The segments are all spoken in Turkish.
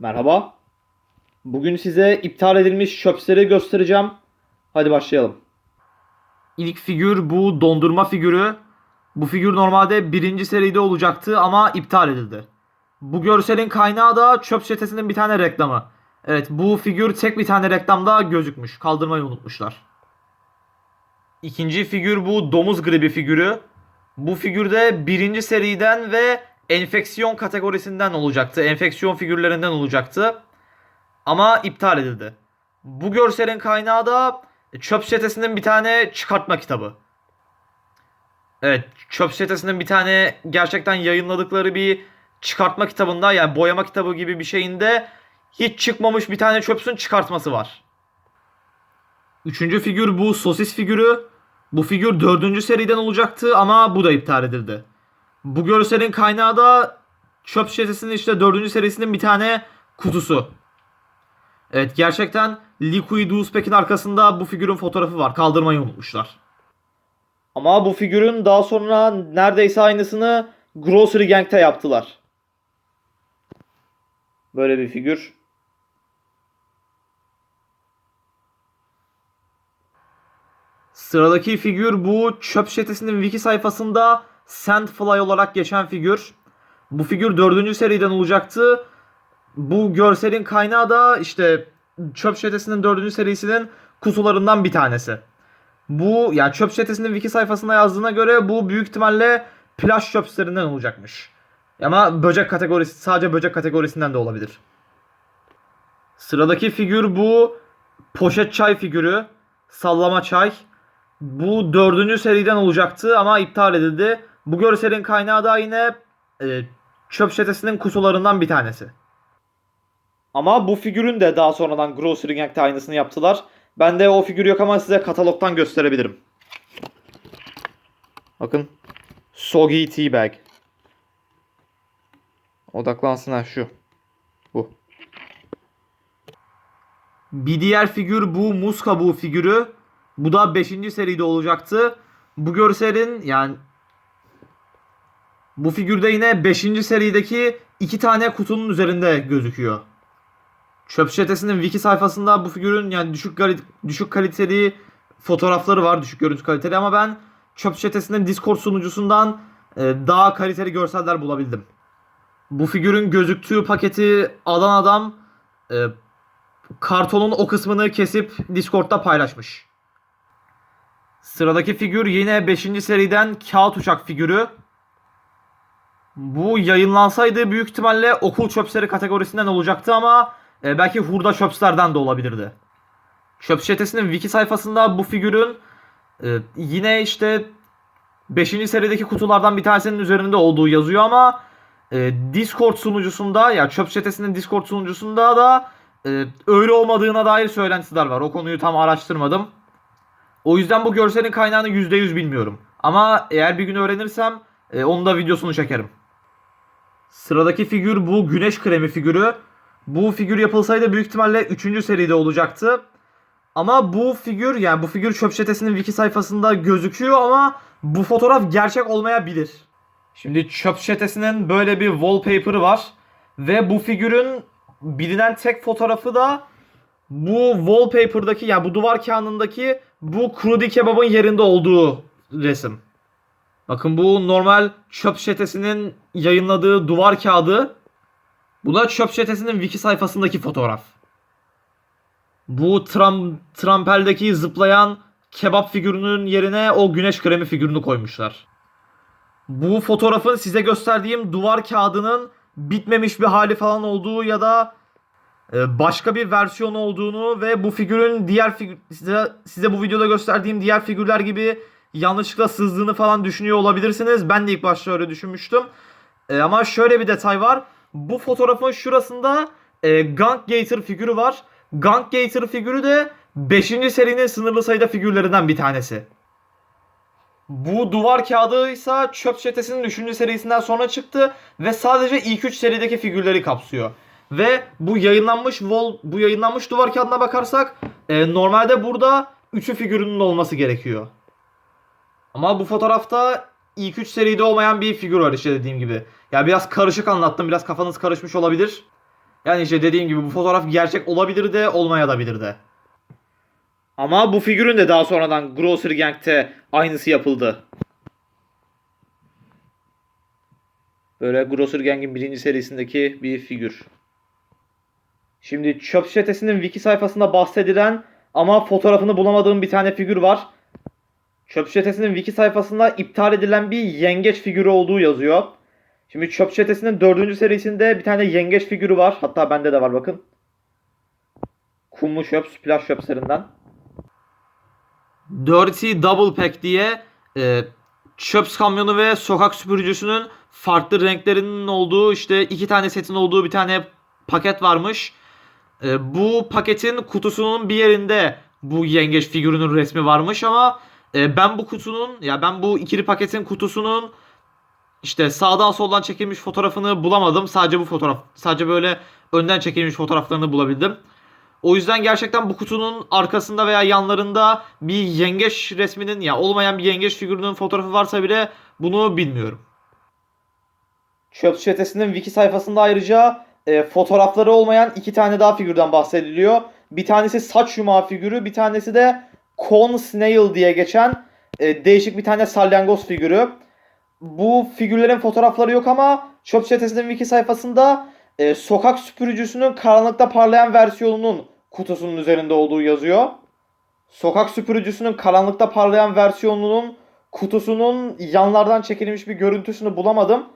Merhaba. Bugün size iptal edilmiş çöpsleri göstereceğim. Hadi başlayalım. İlk figür bu dondurma figürü. Bu figür normalde birinci seride olacaktı ama iptal edildi. Bu görselin kaynağı da çöp çetesinin bir tane reklamı. Evet bu figür tek bir tane reklamda gözükmüş. Kaldırmayı unutmuşlar. İkinci figür bu domuz gribi figürü. Bu figürde birinci seriden ve enfeksiyon kategorisinden olacaktı. Enfeksiyon figürlerinden olacaktı. Ama iptal edildi. Bu görselin kaynağı da çöp çetesinin bir tane çıkartma kitabı. Evet, çöp çetesinin bir tane gerçekten yayınladıkları bir çıkartma kitabında yani boyama kitabı gibi bir şeyinde hiç çıkmamış bir tane çöpsün çıkartması var. Üçüncü figür bu sosis figürü. Bu figür dördüncü seriden olacaktı ama bu da iptal edildi. Bu görselin kaynağı da çöp şişesinin işte dördüncü serisinin bir tane kutusu. Evet gerçekten Liquid Uzbek'in arkasında bu figürün fotoğrafı var. Kaldırmayı unutmuşlar. Ama bu figürün daha sonra neredeyse aynısını Grocery Gang'te yaptılar. Böyle bir figür. Sıradaki figür bu çöp şetesinin wiki sayfasında Sandfly olarak geçen figür. Bu figür dördüncü seriden olacaktı. Bu görselin kaynağı da işte çöp şetesinin dördüncü serisinin kutularından bir tanesi. Bu yani çöp şetesinin wiki sayfasında yazdığına göre bu büyük ihtimalle plaj çöpslerinden olacakmış. Ama böcek kategorisi sadece böcek kategorisinden de olabilir. Sıradaki figür bu poşet çay figürü. Sallama çay. Bu dördüncü seriden olacaktı ama iptal edildi. Bu görselin kaynağı da yine e, çöp şetesinin kutularından bir tanesi. Ama bu figürün de daha sonradan Grocery Gang'te aynısını yaptılar. Bende o figür yok ama size katalogdan gösterebilirim. Bakın. Soggy Tea Bag. Odaklansın ha şu. Bu. Bir diğer figür bu muz kabuğu figürü. Bu da 5. seride olacaktı. Bu görselin yani bu figürde yine 5. serideki iki tane kutunun üzerinde gözüküyor. Çöp şetesinin wiki sayfasında bu figürün yani düşük düşük kaliteli fotoğrafları var, düşük görüntü kaliteli ama ben çöp şetesinin Discord sunucusundan e, daha kaliteli görseller bulabildim. Bu figürün gözüktüğü paketi alan adam e, kartonun o kısmını kesip Discord'da paylaşmış. Sıradaki figür yine 5. seriden kağıt uçak figürü. Bu yayınlansaydı büyük ihtimalle okul çöpsleri kategorisinden olacaktı ama e, belki hurda çöpslerden de olabilirdi. Çöp çetesinin wiki sayfasında bu figürün e, yine işte 5. serideki kutulardan bir tanesinin üzerinde olduğu yazıyor ama e, Discord sunucusunda ya çöp çetesinin Discord sunucusunda da e, öyle olmadığına dair söylentiler var. O konuyu tam araştırmadım. O yüzden bu görselin kaynağını %100 bilmiyorum. Ama eğer bir gün öğrenirsem e, onun da videosunu çekerim. Sıradaki figür bu güneş kremi figürü. Bu figür yapılsaydı büyük ihtimalle 3. seride olacaktı. Ama bu figür yani bu figür çöp çetesinin wiki sayfasında gözüküyor ama bu fotoğraf gerçek olmayabilir. Şimdi çöp çetesinin böyle bir wallpaper'ı var. Ve bu figürün bilinen tek fotoğrafı da bu wallpaper'daki yani bu duvar kağıdındaki bu krudi kebabın yerinde olduğu resim. Bakın bu normal çöp çetesinin yayınladığı duvar kağıdı. Bu da çöp çetesinin wiki sayfasındaki fotoğraf. Bu tram, trampeldeki zıplayan kebap figürünün yerine o güneş kremi figürünü koymuşlar. Bu fotoğrafın size gösterdiğim duvar kağıdının bitmemiş bir hali falan olduğu ya da e, başka bir versiyon olduğunu ve bu figürün diğer figür size, size bu videoda gösterdiğim diğer figürler gibi yanlışlıkla sızdığını falan düşünüyor olabilirsiniz. Ben de ilk başta öyle düşünmüştüm. E, ama şöyle bir detay var. Bu fotoğrafın şurasında e, Gang Gator figürü var. Gang Gator figürü de 5. serinin sınırlı sayıda figürlerinden bir tanesi. Bu duvar kağıdı ise çöp çetesinin 3. serisinden sonra çıktı ve sadece ilk 3 serideki figürleri kapsıyor. Ve bu yayınlanmış wall, bu yayınlanmış duvar kağıdına bakarsak e, normalde burada 3'ü figürünün olması gerekiyor. Ama bu fotoğrafta ilk 3 seride olmayan bir figür var işte dediğim gibi. Ya biraz karışık anlattım. Biraz kafanız karışmış olabilir. Yani işte dediğim gibi bu fotoğraf gerçek olabilir de olmayabilir de. Ama bu figürün de daha sonradan Grocery Gang'te aynısı yapıldı. Böyle Grocery Gang'in birinci serisindeki bir figür. Şimdi çöp şişetesinin wiki sayfasında bahsedilen ama fotoğrafını bulamadığım bir tane figür var. Çöp şişetesinin wiki sayfasında iptal edilen bir yengeç figürü olduğu yazıyor. Şimdi çöp şişetesinin dördüncü serisinde bir tane yengeç figürü var. Hatta bende de var bakın. Kumlu çöp, splash çöpslerinden. Dirty Double Pack diye e, çöp kamyonu ve sokak süpürücüsünün farklı renklerinin olduğu işte iki tane setin olduğu bir tane paket varmış. E, bu paketin kutusunun bir yerinde bu yengeç figürünün resmi varmış ama e, ben bu kutunun ya ben bu ikili paketin kutusunun işte sağdan soldan çekilmiş fotoğrafını bulamadım. Sadece bu fotoğraf sadece böyle önden çekilmiş fotoğraflarını bulabildim. O yüzden gerçekten bu kutunun arkasında veya yanlarında bir yengeç resminin ya olmayan bir yengeç figürünün fotoğrafı varsa bile bunu bilmiyorum. Çöp şişetesinin wiki sayfasında ayrıca e, fotoğrafları olmayan iki tane daha figürden bahsediliyor. Bir tanesi saç yumağı figürü, bir tanesi de Con Snail diye geçen e, değişik bir tane salyangoz figürü. Bu figürlerin fotoğrafları yok ama Çöp Şişetesi'nin wiki sayfasında e, sokak süpürücüsünün karanlıkta parlayan versiyonunun kutusunun üzerinde olduğu yazıyor. Sokak süpürücüsünün karanlıkta parlayan versiyonunun kutusunun yanlardan çekilmiş bir görüntüsünü bulamadım.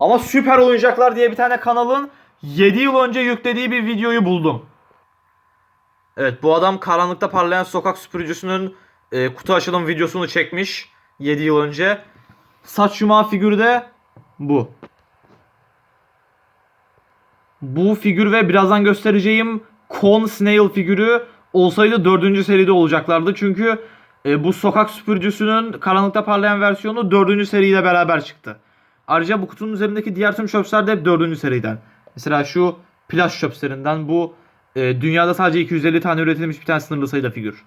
Ama Süper Oyuncaklar diye bir tane kanalın 7 yıl önce yüklediği bir videoyu buldum. Evet bu adam karanlıkta parlayan sokak süpürücüsünün e, kutu açılım videosunu çekmiş 7 yıl önce. Saç yumağı figürü de bu. Bu figür ve birazdan göstereceğim Con Snail figürü olsaydı 4. seride olacaklardı. Çünkü e, bu sokak süpürücüsünün karanlıkta parlayan versiyonu 4. seriyle beraber çıktı. Ayrıca bu kutunun üzerindeki diğer tüm çöpsler de hep 4. seriden. Mesela şu plaj çöpslerinden bu e, dünyada sadece 250 tane üretilmiş bir tane sınırlı sayıda figür.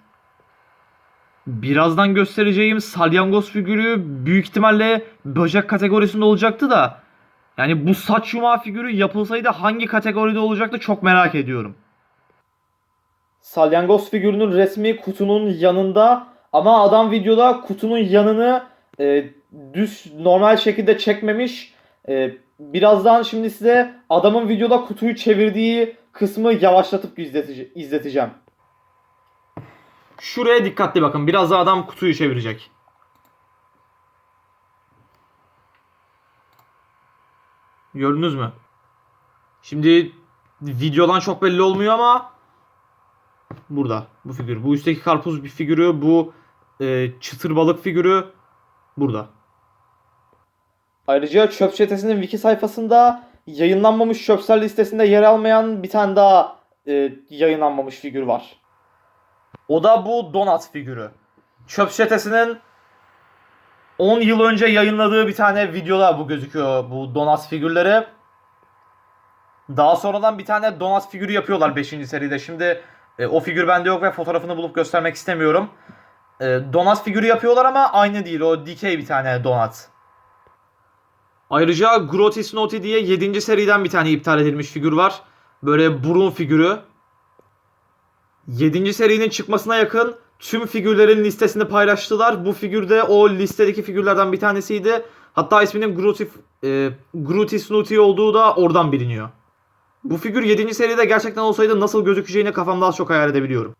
Birazdan göstereceğim salyangoz figürü büyük ihtimalle böcek kategorisinde olacaktı da yani bu saç yumağı figürü yapılsaydı hangi kategoride olacaktı çok merak ediyorum. Salyangoz figürünün resmi kutunun yanında ama adam videoda kutunun yanını e, düz normal şekilde çekmemiş. E, birazdan şimdi size adamın videoda kutuyu çevirdiği kısmı yavaşlatıp izletici- izleteceğim. Şuraya dikkatli bakın. Biraz da adam kutuyu çevirecek. Gördünüz mü? Şimdi videodan çok belli olmuyor ama burada bu figür. Bu üstteki karpuz bir figürü, bu e, çıtır balık figürü burada. Ayrıca çöp çetesinin wiki sayfasında yayınlanmamış çöpsel listesinde yer almayan bir tane daha e, yayınlanmamış figür var. O da bu donat figürü. Çöp çetesinin 10 yıl önce yayınladığı bir tane videoda bu gözüküyor bu donat figürleri. Daha sonradan bir tane donat figürü yapıyorlar 5. seride. Şimdi e, o figür bende yok ve fotoğrafını bulup göstermek istemiyorum. E, donat figürü yapıyorlar ama aynı değil. O dikey bir tane donat. Ayrıca Grotis Noti diye 7. seriden bir tane iptal edilmiş figür var. Böyle burun figürü. 7. serinin çıkmasına yakın tüm figürlerin listesini paylaştılar. Bu figür de o listedeki figürlerden bir tanesiydi. Hatta isminin Grutif, e, Grutis Nuti olduğu da oradan biliniyor. Bu figür 7. seride gerçekten olsaydı nasıl gözükeceğini kafamda az çok hayal edebiliyorum.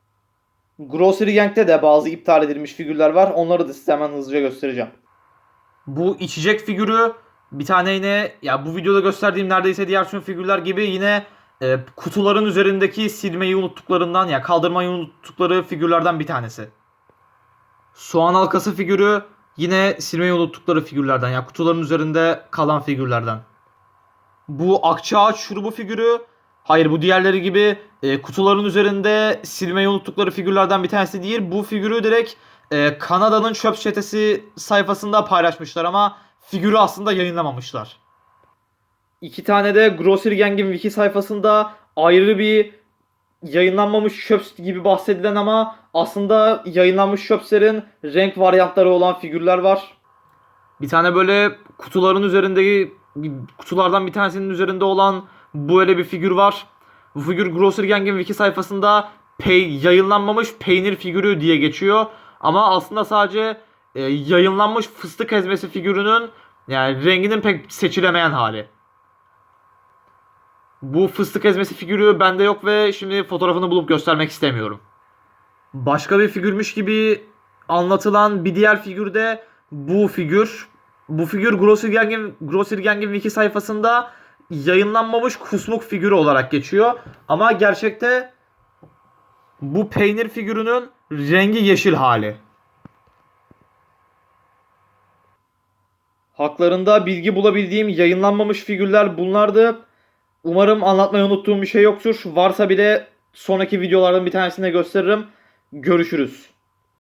Grocery Gang'de de bazı iptal edilmiş figürler var. Onları da size hemen hızlıca göstereceğim. Bu içecek figürü bir tane yine ya bu videoda gösterdiğim neredeyse diğer tüm figürler gibi yine e, kutuların üzerindeki silmeyi unuttuklarından ya kaldırmayı unuttukları figürlerden bir tanesi. Soğan halkası figürü yine silmeyi unuttukları figürlerden ya kutuların üzerinde kalan figürlerden. Bu akçaağaç şurubu figürü hayır bu diğerleri gibi e, kutuların üzerinde silmeyi unuttukları figürlerden bir tanesi değil. Bu figürü direkt e, Kanada'nın çöp çetesi sayfasında paylaşmışlar ama figürü aslında yayınlamamışlar. İki tane de Grocery Gang'in wiki sayfasında ayrı bir yayınlanmamış çöps gibi bahsedilen ama aslında yayınlanmış çöpslerin renk varyantları olan figürler var. Bir tane böyle kutuların üzerindeki kutulardan bir tanesinin üzerinde olan böyle bir figür var. Bu figür Grocery Gang'in wiki sayfasında pey, yayınlanmamış peynir figürü diye geçiyor. Ama aslında sadece e, yayınlanmış fıstık ezmesi figürünün yani renginin pek seçilemeyen hali. Bu fıstık ezmesi figürü bende yok ve şimdi fotoğrafını bulup göstermek istemiyorum. Başka bir figürmüş gibi anlatılan bir diğer figür de bu figür. Bu figür Grocery Gang'in wiki sayfasında yayınlanmamış kusmuk figürü olarak geçiyor. Ama gerçekte bu peynir figürünün rengi yeşil hali. Haklarında bilgi bulabildiğim yayınlanmamış figürler bunlardı. Umarım anlatmayı unuttuğum bir şey yoktur. Varsa bile sonraki videolardan bir tanesinde gösteririm. Görüşürüz.